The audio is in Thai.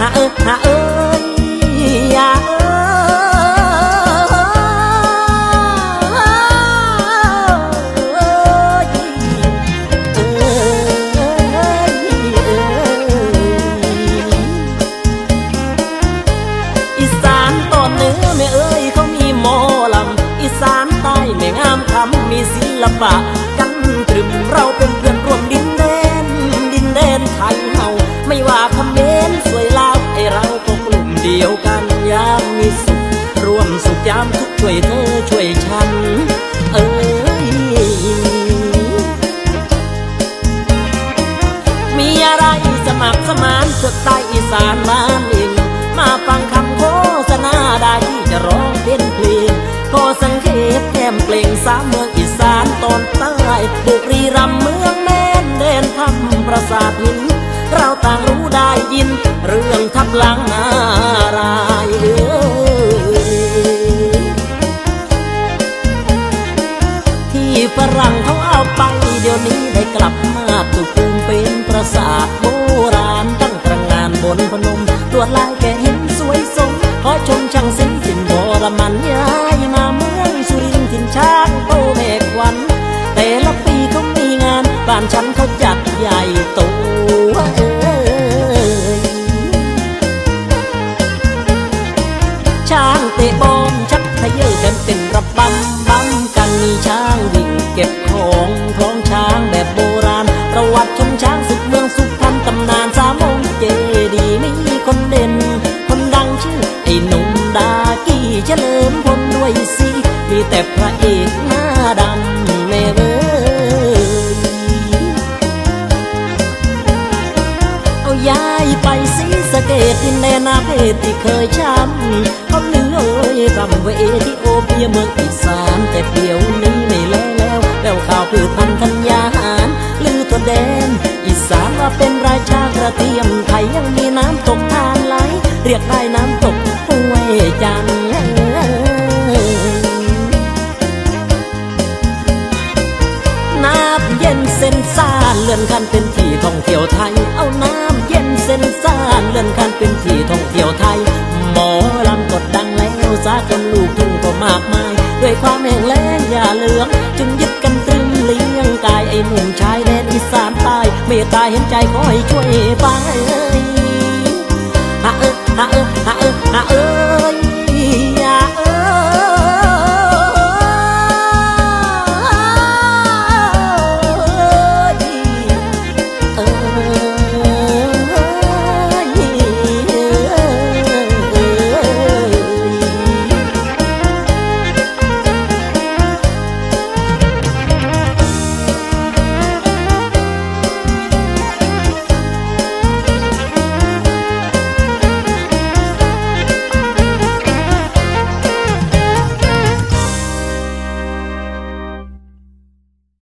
à, à, à, ơi à, ơi อีสานตอนเหนือแม่เอ้ยเขามีหมอลำอีสานใต้แม่งามคำมีศิลปะ สุขยามทุกช่วยเธอช่วยฉัน เอ้ย มีอะไรสมัครสมานสุดใต้อีสานบ้านเองมาฟังคำโฆษณาได้ที่จะร้องเป็นเพลงก็สังเกตแก้มเปล่งสามเมืองอีสานตอนใต้บุรีรัมย์เมืองแม่นเด่นทำประสาทหิน เราต่างรู้ได้ยิน เรื่องทับหลังนา ฝรั่งเขาเอาไปเดี๋ยวนี้ได้กลับมาตุกภูมิเป็นปราสาทโบราณตั้งตระงานบนพนมตรวจลายแกเห็นสวยสมขอชมช่างศิลป์สินบรมันย้ายมาเมืองสุรินทร์ถิ่นช้างโตเมฆวัน แต่ละปีเขามีงานบ้านฉันเขาจัดใหญ่ เฉลิมพลด้วยสิ มีแต่พระเอกหน้าดำแม่เว้ยเอาย้ายไปสีสะเกตดินแดนนาเพศที่เคยช้ำเขาลือเอ่ยรำเวทีโอเปียเมืองอีสานแต่เดี๋ยวนี้ไม่แล้วแล้วแล้วข่าวพืชพันธุ์ธัญญาหารลือตัวแดนอีสานว่าเป็นราชากระเทียมไทยยังมีน้ำตกทานไหลเรียกได้น้ำตกห้วยจันท เย็นเส้นซ่านเลื่อนคันเป็นที่ท่องเที่ยวไทย เอาน้ำเย็นเส้นซ่านเลื่อนคันเป็นที่ท่องเที่ยวไทย หมอลำกดดังแล้วสากลลูกทุ่งก็มากมาย ด้วยความแห้งแล้งอย่าเหลืองจึงยึดกันตรึงเลี้ยงกายไอ้หนุ่มชายแดนอีสานใต้เมตตาเห็นใจขอให้ช่วยไปฮะเออฮะเออ